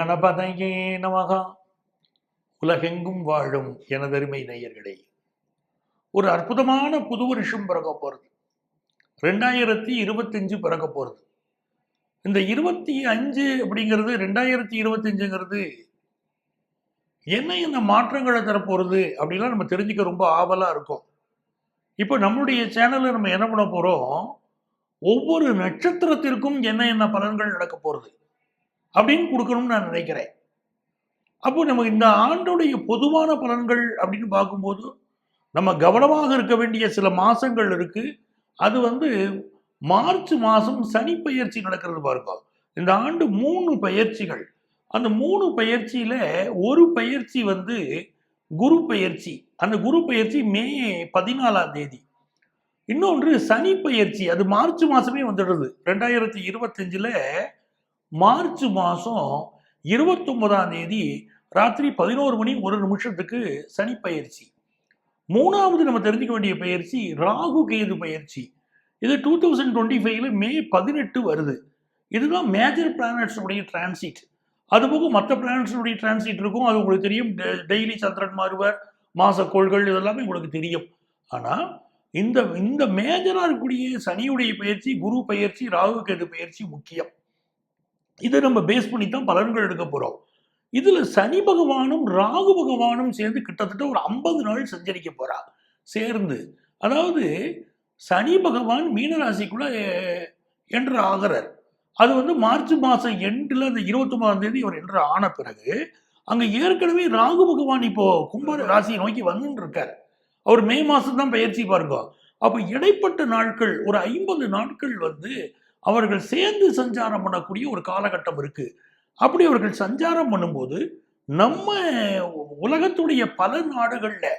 கணபதையே நமகா. உலகெங்கும் வாழும் எனதருமை நேயர்களே ஒரு அற்புதமான புது வருஷம் பிறக்க போகிறது ரெண்டாயிரத்தி இருபத்தஞ்சு பிறக்க போகிறது இந்த இருபத்தி அஞ்சு அப்படிங்கிறது ரெண்டாயிரத்தி இருபத்தஞ்சுங்கிறது என்ன என்ன மாற்றங்களை தரப்போகிறது அப்படின்லாம் நம்ம தெரிஞ்சுக்க ரொம்ப ஆவலாக இருக்கும். இப்போ நம்மளுடைய சேனலில் நம்ம என்ன பண்ண போகிறோம் ஒவ்வொரு நட்சத்திரத்திற்கும் என்ன என்ன பலன்கள் நடக்க போகிறது அப்படின்னு கொடுக்கணும்னு நான் நினைக்கிறேன். அப்போ நமக்கு இந்த ஆண்டுடைய பொதுவான பலன்கள் அப்படின்னு பார்க்கும்போது நம்ம கவனமாக இருக்க வேண்டிய சில மாதங்கள் இருக்குது அது வந்து மார்ச் மாதம் சனி பயிற்சி நடக்கிறது பாருங்க. இந்த ஆண்டு மூணு பயிற்சிகள். அந்த மூணு பயிற்சியில் ஒரு பயிற்சி வந்து குரு பயிற்சி. அந்த குரு பயிற்சி மே பதினாலாம் தேதி. இன்னொன்று சனி பயிற்சி. அது மார்ச் மாதமே வந்துடுது. ரெண்டாயிரத்தி இருபத்தஞ்சில் மார்ச் மாதம் இருபத்தொன்பதாம் தேதி ராத்திரி பதினோரு மணி ஒரு நிமிஷத்துக்கு சனி பயிற்சி. மூணாவது நம்ம தெரிஞ்சுக்க வேண்டிய பயிற்சி ராகு கேது பயிற்சி. இது டூ தௌசண்ட் டுவெண்ட்டி ஃபைவ்ல மே பதினெட்டு வருது. இதுதான் மேஜர் பிளானட்ஸுடைய டிரான்சிட் அதுபோக மற்ற பிளானட்ஸுடைய டிரான்சிட் இருக்கும். அது உங்களுக்கு தெரியும். டெய்லி சந்திரன் மாறுவர் மாசக்கோள்கள் இதெல்லாமே உங்களுக்கு தெரியும். ஆனால் இந்த இந்த மேஜராக இருக்கக்கூடிய சனியுடைய பயிற்சி குரு பயிற்சி ராகு கேது பயிற்சி முக்கியம். இதை நம்ம பேஸ் பண்ணி தான் பலன்கள் எடுக்க போகிறோம் இதில் சனி பகவானும் ராகு பகவானும் சேர்ந்து கிட்டத்தட்ட ஒரு ஐம்பது நாள் சஞ்சரிக்க போகிறா சேர்ந்து. அதாவது சனி பகவான் மீனராசிக்குள்ள என்று ஆகிறார். அது வந்து மார்ச் மாதம் எண்டில் அந்த இருபத்தொம்பதாம் தேதி அவர் என்று ஆன பிறகு அங்கே ஏற்கனவே ராகு பகவான் இப்போ கும்ப ராசியை நோக்கி வந்துட்டு இருக்கார். அவர் மே மாதம் தான் பயிற்சி பாருங்க அப்போ இடைப்பட்ட நாட்கள் ஒரு ஐம்பது நாட்கள் வந்து அவர்கள் சேர்ந்து சஞ்சாரம் பண்ணக்கூடிய ஒரு காலகட்டம் இருக்குது அப்படி அவர்கள் சஞ்சாரம் பண்ணும்போது நம்ம உலகத்துடைய பல நாடுகளில்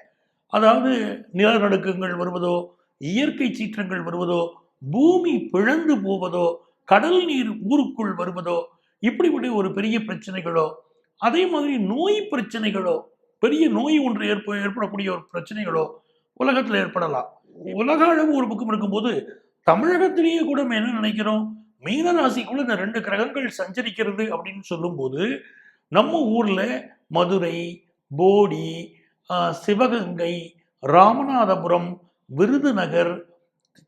அதாவது நிலநடுக்கங்கள் வருவதோ இயற்கை சீற்றங்கள் வருவதோ பூமி பிழந்து போவதோ கடல் நீர் ஊருக்குள் வருவதோ இப்படிப்பட்ட ஒரு பெரிய பிரச்சனைகளோ அதே மாதிரி நோய் பிரச்சனைகளோ பெரிய நோய் ஒன்று ஏற்ப ஏற்படக்கூடிய ஒரு பிரச்சனைகளோ உலகத்தில் ஏற்படலாம். உலக அளவு ஒரு பக்கம் இருக்கும்போது தமிழகத்திலேயே கூட நம்ம என்ன நினைக்கிறோம்? மீனராசிக்குள்ள இந்த ரெண்டு கிரகங்கள் சஞ்சரிக்கிறது அப்படின்னு சொல்லும்போது நம்ம ஊர்ல மதுரை போடி ஆஹ், சிவகங்கை ராமநாதபுரம் விருதுநகர்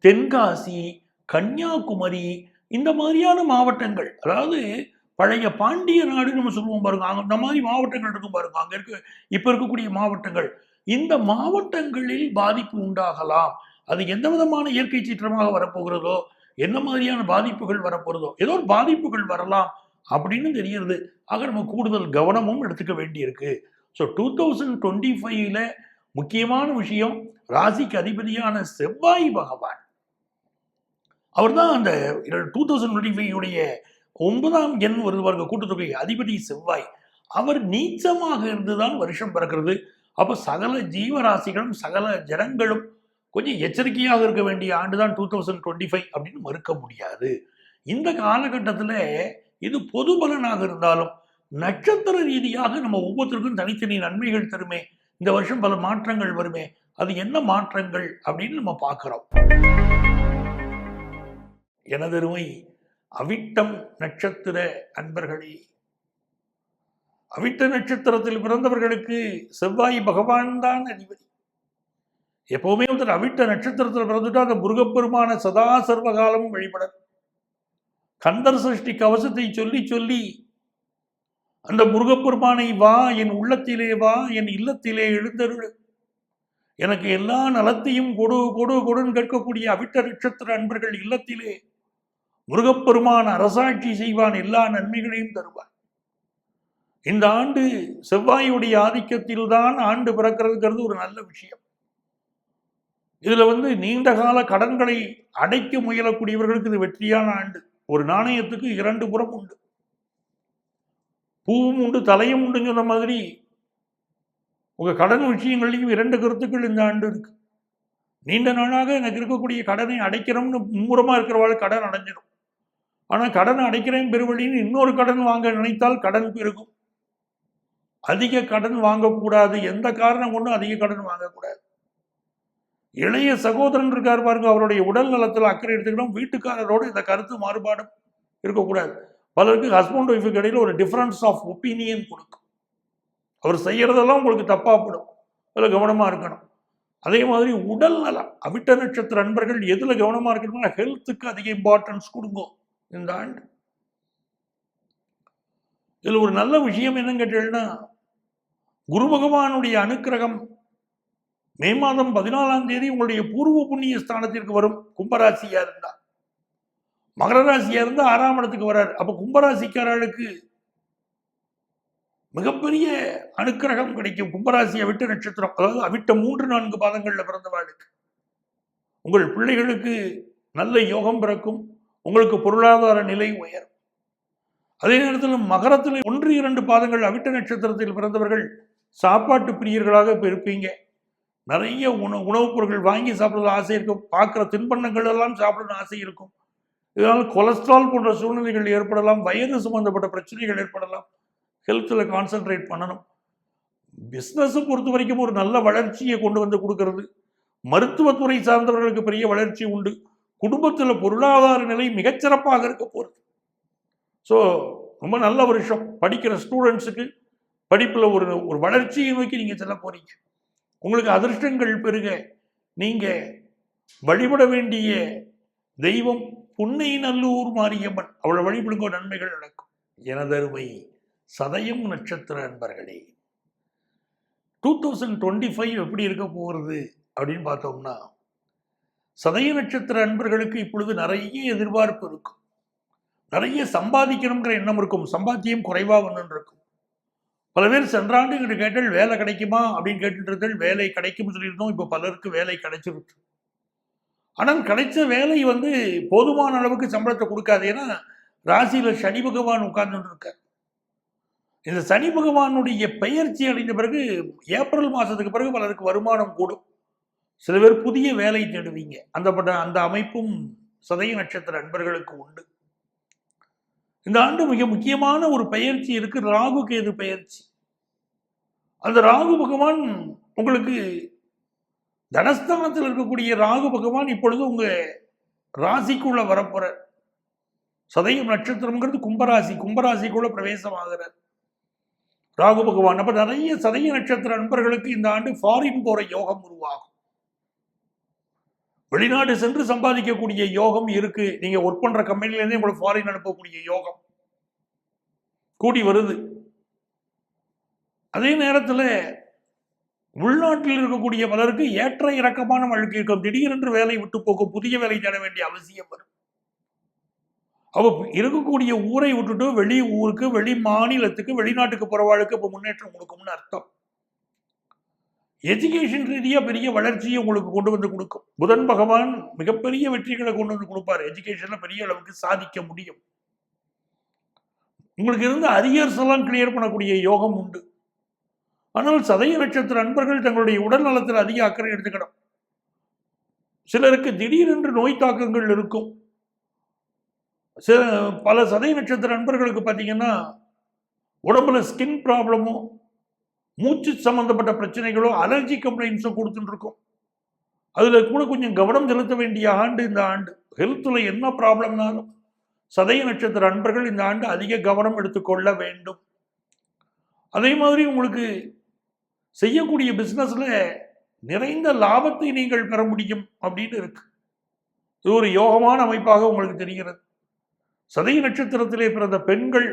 தென்காசி கன்னியாகுமரி இந்த மாதிரியான மாவட்டங்கள். அதாவது பழைய பாண்டிய நாடு நம்ம சொல்லுவோம் பாருங்க. அங்க அந்த மாதிரி மாவட்டங்கள் இருக்கும் பாருங்க. அங்க இருக்க இப்ப இருக்கக்கூடிய மாவட்டங்கள். இந்த மாவட்டங்களில் பாதிப்பு உண்டாகலாம். அது எந்த விதமான இயற்கை சீற்றமாக வரப்போகிறதோ என்ன மாதிரியான பாதிப்புகள் வரப்போகிறதோ ஏதோ ஒரு பாதிப்புகள் வரலாம் அப்படின்னு தெரியுது ஆக நம்ம கூடுதல் கவனமும் எடுத்துக்க வேண்டியிருக்கு. ஸோ டூ தௌசண்ட் டுவெண்ட்டி ஃபைவ்ல முக்கியமான விஷயம் ராசிக்கு அதிபதியான செவ்வாய் பகவான். அவர் தான் அந்த டூ தௌசண்ட் டுவெண்ட்டி ஃபைவ் உடைய ஒன்பதாம் எண் வருது பாருங்க கூட்டத்தொகை அதிபதி செவ்வாய். அவர் நீச்சமாக இருந்துதான் வருஷம் பிறக்கிறது. அப்போ சகல ஜீவராசிகளும் சகல ஜனங்களும் கொஞ்சம் எச்சரிக்கையாக இருக்க வேண்டிய ஆண்டு தான் டூ தௌசண்ட் டுவெண்ட்டி ஃபைவ் அப்படின்னு மறுக்க முடியாது. இந்த காலகட்டத்தில் இது பொது பலனாக இருந்தாலும் நட்சத்திர ரீதியாக நம்ம ஒவ்வொருத்தருக்கும் தனித்தனி நன்மைகள் தருமே. இந்த வருஷம் பல மாற்றங்கள் வருமே. அது என்ன மாற்றங்கள் அப்படின்னு நம்ம பார்க்குறோம். எனதருமை அவிட்டம் நட்சத்திர அன்பர்களே. அவிட்ட நட்சத்திரத்தில் பிறந்தவர்களுக்கு செவ்வாய் பகவான் தான் அதிபதி. எப்போவுமே வந்து அவிட்ட நட்சத்திரத்தில் பிறந்துட்டா அந்த முருகப்பெருமான சதா சர்வகாலமும் வழிபட. கந்தர் சஷ்டி கவசத்தை சொல்லி சொல்லி அந்த முருகப்பெருமானை வா என் உள்ளத்திலே வா என் இல்லத்திலே எழுந்தருள். எனக்கு எல்லா நலத்தையும் கொடு கொடு கொடுன்னு கேட்கக்கூடிய அவிட்ட நட்சத்திர அன்பர்கள் இல்லத்திலே முருகப்பெருமான் அரசாட்சி செய்வான் எல்லா நன்மைகளையும் தருவான். இந்த ஆண்டு செவ்வாயுடைய ஆதிக்கத்தில் தான் ஆண்டு பிறக்கிறதுங்கிறது ஒரு நல்ல விஷயம். இதுல வந்து நீண்ட கால கடன்களை அடைக்க முயலக்கூடியவர்களுக்கு இது வெற்றியான ஆண்டு. ஒரு நாணயத்துக்கு இரண்டு புறம் உண்டு. பூவும் உண்டு தலையும் உண்டுன்னு சொன்ன மாதிரி உங்க கடன் விஷயங்கள்லையும் இரண்டு கருத்துக்கள் இந்த ஆண்டு இருக்கு. நீண்ட நாளாக எனக்கு இருக்கக்கூடிய கடனை அடைக்கிறோம்னு மும்முரமா இருக்கிறவாள் கடன் அடைஞ்சிடும். ஆனா கடன் அடைக்கிறேன் பெருவழின்னு இன்னொரு கடன் வாங்க நினைத்தால் கடன் பெருகும். அதிக கடன் வாங்கக்கூடாது. எந்த காரணம் கொண்டும் அதிக கடன் வாங்கக்கூடாது. இளைய சகோதரன் இருக்கார் பாருங்க அவருடைய உடல் நலத்தில் அக்கறை எடுத்துக்கணும். வீட்டுக்காரரோடு இந்த கருத்து மாறுபாடும் இருக்கக்கூடாது. பலருக்கு ஹஸ்பண்ட் ஒய்ஃபுக்கு இடையில ஒரு டிஃப்ரென்ஸ் ஆஃப் ஒப்பீனியன் கொடுக்கும். அவர் செய்யறதெல்லாம் உங்களுக்கு தப்பாப்படும் அதில் கவனமாக இருக்கணும். அதே மாதிரி உடல் நலம் அவிட்ட நட்சத்திர நண்பர்கள் எதில் கவனமாக இருக்கணும்னா ஹெல்த்துக்கு அதிக இம்பார்ட்டன்ஸ் கொடுங்க இந்த ஆண்டு. இதில் ஒரு நல்ல விஷயம் என்னன்னு கேட்டீங்கன்னா குரு பகவானுடைய அனுக்கிரகம் மே மாதம் பதினாலாம் தேதி உங்களுடைய பூர்வ புண்ணிய ஸ்தானத்திற்கு வரும் கும்பராசியா இருந்தா. மகர ராசியா இருந்தா ஆறாம் இடத்துக்கு வரார். அப்ப கும்பராசிக்காரர்களுக்கு மிகப்பெரிய அனுக்கிரகம் கிடைக்கும். கும்பராசி அவிட்ட நட்சத்திரம் அதாவது அவிட்ட மூன்று நான்கு பாதங்களில் பிறந்தவாளுக்கு. உங்கள் பிள்ளைகளுக்கு நல்ல யோகம் பிறக்கும். உங்களுக்கு பொருளாதார நிலை உயரும். அதே நேரத்தில் மகரத்தில் ஒன்று இரண்டு பாதங்கள் அவிட்ட நட்சத்திரத்தில் பிறந்தவர்கள் சாப்பாட்டு பிரியர்களாக இப்போ இருப்பீங்க. நிறைய உணவு உணவுப் பொருட்கள் வாங்கி சாப்பிட்றது ஆசை இருக்கும். பார்க்குற தின்பண்ணங்கள் எல்லாம் சாப்பிடணும்னு ஆசை இருக்கும். இதனால் கொலஸ்ட்ரால் போன்ற சூழ்நிலைகள் ஏற்படலாம். வயது சம்பந்தப்பட்ட பிரச்சனைகள் ஏற்படலாம். ஹெல்த்தில் கான்சென்ட்ரேட் பண்ணணும். பிஸ்னஸை பொறுத்த வரைக்கும் ஒரு நல்ல வளர்ச்சியை கொண்டு வந்து கொடுக்கறது. மருத்துவத்துறை சார்ந்தவர்களுக்கு பெரிய வளர்ச்சி உண்டு. குடும்பத்தில் பொருளாதார நிலை மிகச்சிறப்பாக இருக்க போகிறது ஸோ ரொம்ப நல்ல வருஷம். படிக்கிற ஸ்டூடெண்ட்ஸுக்கு படிப்பில் ஒரு ஒரு வளர்ச்சியை நோக்கி நீங்கள் செல்ல போகிறீங்க உங்களுக்கு அதிர்ஷ்டங்கள் பெருக. நீங்கள் வழிபட வேண்டிய தெய்வம் புன்னை நல்லூர் மாரியம்மன். அவளை வழிபடுங்க நன்மைகள் நடக்கும். எனதருமை சதயம் நட்சத்திர அன்பர்களே டூ தௌசண்ட் டுவெண்ட்டி ஃபைவ் எப்படி இருக்க போகிறது அப்படின்னு பார்த்தோம்னா சதய நட்சத்திர அன்பர்களுக்கு இப்பொழுது நிறைய எதிர்பார்ப்பு இருக்கும். நிறைய சம்பாதிக்கணுங்கிற எண்ணம் இருக்கும். சம்பாத்தியம் குறைவாக ஒன்று இருக்கும். பல பேர் சென்றாண்டு எங்கிட்ட கேட்டால் வேலை கிடைக்குமா அப்படின்னு கேட்டுட்டு இருந்தால் வேலை கிடைக்கும்னு சொல்லியிருந்தோம். இப்போ பலருக்கு வேலை கிடைச்சிருக்கு ஆனால் கிடைச்ச வேலை வந்து போதுமான அளவுக்கு சம்பளத்தை கொடுக்காது. ஏன்னா ராசியில் சனி பகவான் உட்கார்ந்துட்டு இருக்கார் இந்த சனி பகவானுடைய பெயர்ச்சி அடைந்த பிறகு ஏப்ரல் மாதத்துக்கு பிறகு பலருக்கு வருமானம் கூடும். சில பேர் புதிய வேலை தேடுவீங்க. அந்த பட்ட அந்த அமைப்பும் சதய நட்சத்திர நண்பர்களுக்கு உண்டு. இந்த ஆண்டு மிக முக்கியமான ஒரு பயிற்சி இருக்கு ராகு கேது பயிற்சி. அந்த ராகு பகவான் உங்களுக்கு தனஸ்தானத்தில் இருக்கக்கூடிய ராகு பகவான் இப்பொழுது உங்க ராசிக்குள்ள வரப்போற சதயம் நட்சத்திரம்ங்கிறது கும்பராசி கும்பராசிக்குள்ள பிரவேசமாகிறார். ராகு பகவான் அப்ப நிறைய சதய நட்சத்திர நண்பர்களுக்கு இந்த ஆண்டு ஃபாரின் போற யோகம் உருவாகும். வெளிநாடு சென்று சம்பாதிக்கக்கூடிய யோகம் இருக்கு. நீங்க ஒர்க் பண்ற கம்பெனிலேருந்தே உங்களை ஃபாரின் அனுப்பக்கூடிய யோகம். கூடி வருது. அதே நேரத்தில் உள்நாட்டில் இருக்கக்கூடிய பலருக்கு ஏற்ற இறக்கமான வழக்கு இருக்கும். திடீரென்று வேலை விட்டு போக்கும் புதிய வேலை தேட வேண்டிய அவசியம் வரும். அவ இருக்கக்கூடிய ஊரை விட்டுட்டு வெளி ஊருக்கு வெளி மாநிலத்துக்கு வெளிநாட்டுக்கு போகிற வாழ்க்கை இப்போ முன்னேற்றம் கொடுக்கும்னு அர்த்தம். எஜுகேஷன் ரீதியாக பெரிய வளர்ச்சியை உங்களுக்கு கொண்டு வந்து கொடுக்கும். புதன் பகவான் மிகப்பெரிய வெற்றிகளை கொண்டு வந்து கொடுப்பார். எஜுகேஷனில் பெரிய அளவுக்கு சாதிக்க முடியும். உங்களுக்கு இருந்த அரியர்ஸ் எல்லாம் கிளியர் பண்ணக்கூடிய யோகம் உண்டு. ஆனால் சதய நட்சத்திர அன்பர்கள் தங்களுடைய உடல் நலத்தில் அதிக அக்கறை எடுத்துக்கணும். சிலருக்கு திடீரென்று நோய் தாக்கங்கள் இருக்கும். சில பல சதய நட்சத்திர நண்பர்களுக்கு பார்த்தீங்கன்னா உடம்புல ஸ்கின் ப்ராப்ளமும் மூச்சு சம்பந்தப்பட்ட பிரச்சனைகளோ அலர்ஜி கம்ப்ளைண்ட்ஸோ கொடுத்துட்டுருக்கோம் அதில் கூட கொஞ்சம் கவனம் செலுத்த வேண்டிய ஆண்டு இந்த ஆண்டு. ஹெல்த்தில் என்ன ப்ராப்ளம்னாலும் சதய நட்சத்திர அன்பர்கள் இந்த ஆண்டு அதிக கவனம் எடுத்துக்கொள்ள வேண்டும். அதே மாதிரி உங்களுக்கு செய்யக்கூடிய பிஸ்னஸில் நிறைந்த லாபத்தை நீங்கள் பெற முடியும் அப்படின்னு இருக்கு. இது ஒரு யோகமான அமைப்பாக உங்களுக்கு தெரிகிறது. சதய நட்சத்திரத்திலே பிறந்த பெண்கள்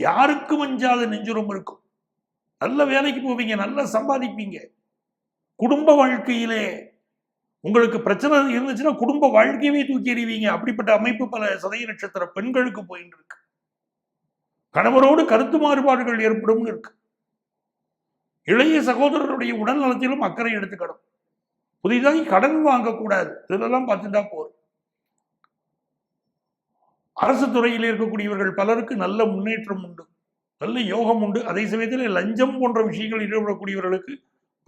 யாருக்கும் அஞ்சாத நெஞ்சுரம் இருக்கும்? நல்ல வேலைக்கு போவீங்க நல்லா சம்பாதிப்பீங்க. குடும்ப வாழ்க்கையிலே உங்களுக்கு பிரச்சனை இருந்துச்சுன்னா குடும்ப வாழ்க்கையவே தூக்கி எறிவீங்க. அப்படிப்பட்ட அமைப்பு பல சதய நட்சத்திர பெண்களுக்கு போயின்னு இருக்கு கணவரோடு கருத்து மாறுபாடுகள் ஏற்படும் இருக்கு. இளைய சகோதரருடைய உடல் நலத்திலும் அக்கறை எடுத்துக்கணும். புதிதாக கடன் வாங்கக்கூடாது. இதெல்லாம் பார்த்துட்டா போதும். அரசு துறையில் இருக்கக்கூடியவர்கள் பலருக்கு நல்ல முன்னேற்றம் உண்டு. நல்ல யோகம் உண்டு. அதே சமயத்தில் லஞ்சம் போன்ற விஷயங்கள் ஈடுபடக்கூடியவர்களுக்கு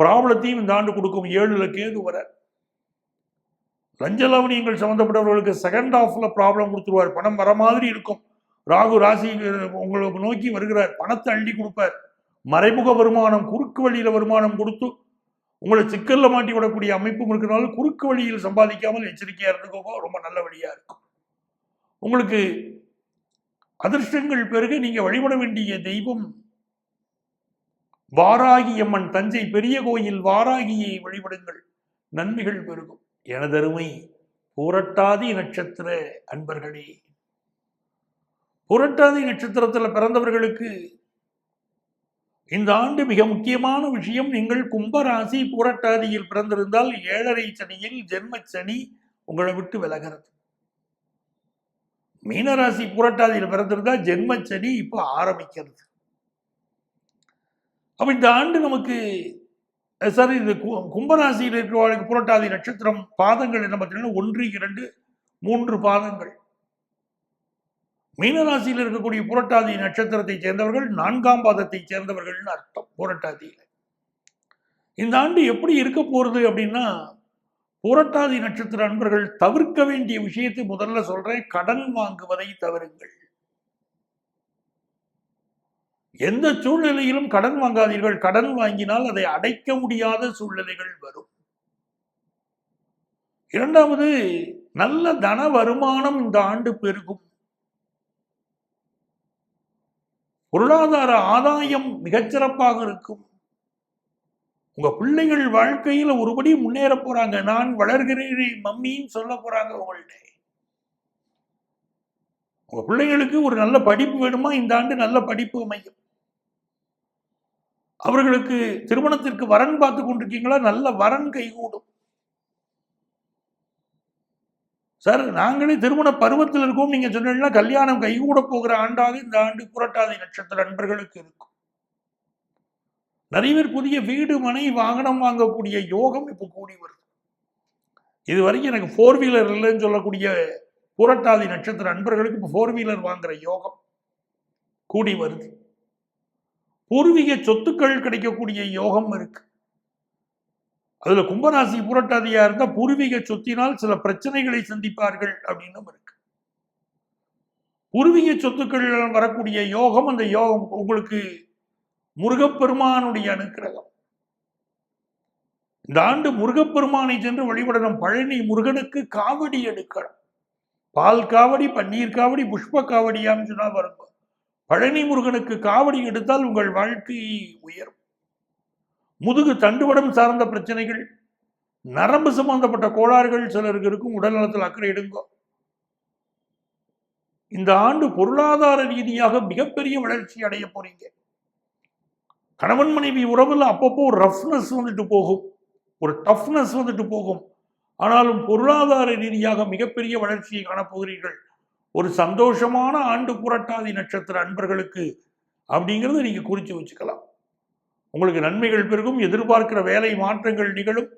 ப்ராப்ளத்தையும் இந்த ஆண்டு கொடுக்கும். ஏழுல கேது வர. லஞ்ச லவணியங்கள் சம்மந்தப்பட்டவர்களுக்கு செகண்ட் ஹாஃப்ல ப்ராப்ளம் கொடுத்துருவார். பணம் வர மாதிரி இருக்கும். ராகு ராசி உங்களுக்கு நோக்கி வருகிறார். பணத்தை அள்ளி கொடுப்பார். மறைமுக வருமானம் குறுக்கு வழியில் வருமானம் கொடுத்து உங்களை சிக்கலில் மாட்டி விடக்கூடிய அமைப்பும் இருக்கிறனால குறுக்கு வழியில் சம்பாதிக்காமல் எச்சரிக்கையாக இருந்துக்கோங்க. ரொம்ப நல்ல வழியாக இருக்கும். உங்களுக்கு அதிர்ஷ்டங்கள் பெருக நீங்க வழிபட வேண்டிய தெய்வம் வாராகி அம்மன். தஞ்சை பெரிய கோயில் வாராகியை வழிபடுங்கள். நன்மைகள் பெருகும். எனதருமை புரட்டாதி நட்சத்திர அன்பர்களே. புரட்டாதி நட்சத்திரத்துல பிறந்தவர்களுக்கு இந்த ஆண்டு மிக முக்கியமான விஷயம் நீங்கள் கும்பராசி புரட்டாதியில் பிறந்திருந்தால் ஏழரை சனியில் ஜென்ம சனி உங்களை விட்டு விலகிறது. மீனராசி புரட்டாதியில் பிறந்திருந்தா ஜென்மச்சனி இப்போ ஆரம்பிக்கிறது. அப்போ இந்த ஆண்டு நமக்கு அஹ், சார் இது கு- கும்பராசியில் இருக்கிறவர்களுக்கு புரட்டாதி நட்சத்திரம் பாதங்கள் என்ன பார்த்தீங்கன்னா ஒன்று இரண்டு மூன்று பாதங்கள். மீனராசியில் இருக்கக்கூடிய புரட்டாதி நட்சத்திரத்தை சேர்ந்தவர்கள் நான்காம் பாதத்தை சேர்ந்தவர்கள்னு அர்த்தம் புரட்டாதியில். இந்த ஆண்டு எப்படி இருக்க போகிறது அப்படின்னா புரட்டாதி நட்சத்திர அன்பர்கள் தவிர்க்க வேண்டிய விஷயத்தை முதல்ல சொல்றேன். கடன் வாங்குவதை தவிருங்கள். எந்த சூழ்நிலையிலும் கடன் வாங்காதீர்கள். கடன் வாங்கினால் அதை அடைக்க முடியாத சூழ்நிலைகள் வரும். இரண்டாவது நல்ல தன வருமானம் இந்த ஆண்டு பெருகும். பொருளாதார ஆதாயம் மிகச்சிறப்பாக இருக்கும். உங்க பிள்ளைகள் வாழ்க்கையில ஒருபடி முன்னேற போறாங்க. நான் வளர்கிறேன் மம்மின்னு சொல்ல போறாங்க உங்கள்கிட்ட உங்க பிள்ளைகளுக்கு ஒரு நல்ல படிப்பு வேணுமா? இந்த ஆண்டு நல்ல படிப்பு அமையும். அவர்களுக்கு திருமணத்திற்கு வரன் பார்த்து கொண்டிருக்கீங்களா? நல்ல வரன் கைகூடும். சார் நாங்களே திருமண பருவத்தில் இருக்கோம். நீங்க சொன்னீங்கன்னா கல்யாணம் கைகூட போகிற ஆண்டாக இந்த ஆண்டு புரட்டாதி நட்சத்திர நண்பர்களுக்கு இருக்கும். நிறைய பேர் புதிய வீடு மனை வாகனம் வாங்கக்கூடிய யோகம் இப்போ கூடி வருது. இது வரைக்கும் எனக்கு ஃபோர் வீலர் இல்லைன்னு சொல்லக்கூடிய புரட்டாதி நட்சத்திர நண்பர்களுக்கு இப்போ ஃபோர் வீலர் வாங்குற யோகம் கூடி வருது. பூர்வீக சொத்துக்கள் கிடைக்கக்கூடிய யோகம் இருக்கு. அதுல கும்பராசி புரட்டாதியா இருந்தா பூர்வீக சொத்தினால் சில பிரச்சனைகளை சந்திப்பார்கள் அப்படின்னும் இருக்கு. பூர்வீக சொத்துக்கள் வரக்கூடிய யோகம் அந்த யோகம் உங்களுக்கு முருகப்பெருமானுடைய அனுக்கிரகம். இந்த ஆண்டு முருகப்பெருமானை சென்று வழிபடணும். பழனி முருகனுக்கு காவடி எடுக்கணும். பால் காவடி பன்னீர் காவடி புஷ்ப காவடியான்னு சொன்னா வரும் பழனி முருகனுக்கு காவடி எடுத்தால் உங்கள் வாழ்க்கை உயரும். முதுகு தண்டுவடம் சார்ந்த பிரச்சனைகள் நரம்பு சம்பந்தப்பட்ட கோளாறுகள் சிலருக்கு இருக்கும் உடல் நலத்தில் அக்கறை எடுங்கோ. இந்த ஆண்டு பொருளாதார ரீதியாக மிகப்பெரிய வளர்ச்சி அடைய போறீங்க. கணவன் மனைவி உறவுல அப்பப்போ ஒரு ரஃப்னஸ் வந்துட்டு போகும். ஒரு டஃப்னஸ் வந்துட்டு போகும். ஆனாலும் பொருளாதார ரீதியாக மிகப்பெரிய வளர்ச்சியை காணப்போகிறீர்கள். ஒரு சந்தோஷமான ஆண்டு புரட்டாதி நட்சத்திர அன்பர்களுக்கு அப்படிங்கிறத நீங்க குறித்து வச்சுக்கலாம். உங்களுக்கு நன்மைகள் பெருகும் எதிர்பார்க்கிற வேலை மாற்றங்கள் நிகழும்.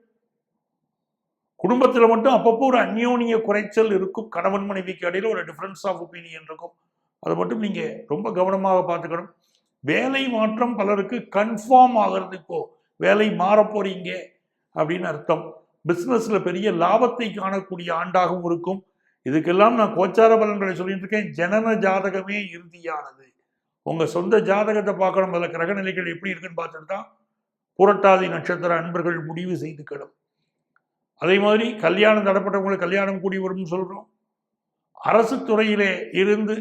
குடும்பத்தில் மட்டும் அப்பப்போ ஒரு அந்யோனிய குறைச்சல் இருக்கும். கணவன் மனைவிக்கு இடையில ஒரு டிஃப்ரென்ஸ் ஆஃப் ஒப்பீனியன் இருக்கும். அதை மட்டும் நீங்கள் ரொம்ப கவனமாக பார்த்துக்கணும். வேலை மாற்றம் பலருக்கு கன்ஃபார்ம் ஆகிறது இப்போ. வேலை மாறப் போறீங்க அப்படின்னு அர்த்தம். பிஸ்னஸில் பெரிய லாபத்தை காணக்கூடிய ஆண்டாகவும் இருக்கும். இதுக்கெல்லாம் நான் கோச்சார பலன்களை சொல்லிட்டு இருக்கேன். ஜனன ஜாதகமே இறுதியானது. உங்கள் சொந்த ஜாதகத்தை பார்க்கணும். அதில் கிரகநிலைகள் எப்படி இருக்குன்னு பார்த்துட்டு தான் புரட்டாதி நட்சத்திர அன்பர்கள் முடிவு செய்துக்கிடும் அதே மாதிரி கல்யாணம் தடப்பட்டவங்களுக்கு கல்யாணம் கூடி வரும்னு சொல்கிறோம் அரசு துறையிலே இருந்து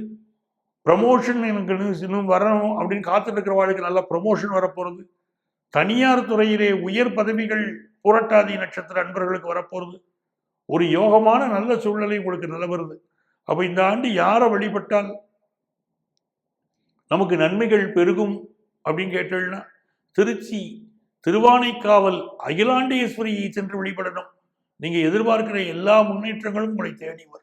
ப்ரமோஷன் எனக்கு இன்னும் இன்னும் வரணும் அப்படின்னு காத்துட்டு இருக்கிறவாளுக்கு நல்ல ப்ரமோஷன் வரப்போகிறது தனியார் துறையிலே உயர் பதவிகள் புரட்டாதி நட்சத்திர அன்பர்களுக்கு வரப்போகிறது ஒரு யோகமான நல்ல சூழ்நிலை உங்களுக்கு நிலவருது அப்போ இந்த ஆண்டு யாரை வழிபட்டால் நமக்கு நன்மைகள் பெருகும் அப்படின்னு கேட்டால்னா திருச்சி திருவானைக்காவல் அகிலாண்டேஸ்வரியை சென்று வழிபடணும். நீங்க எதிர்பார்க்கிற எல்லா முன்னேற்றங்களும் உங்களை தேடி வரும்.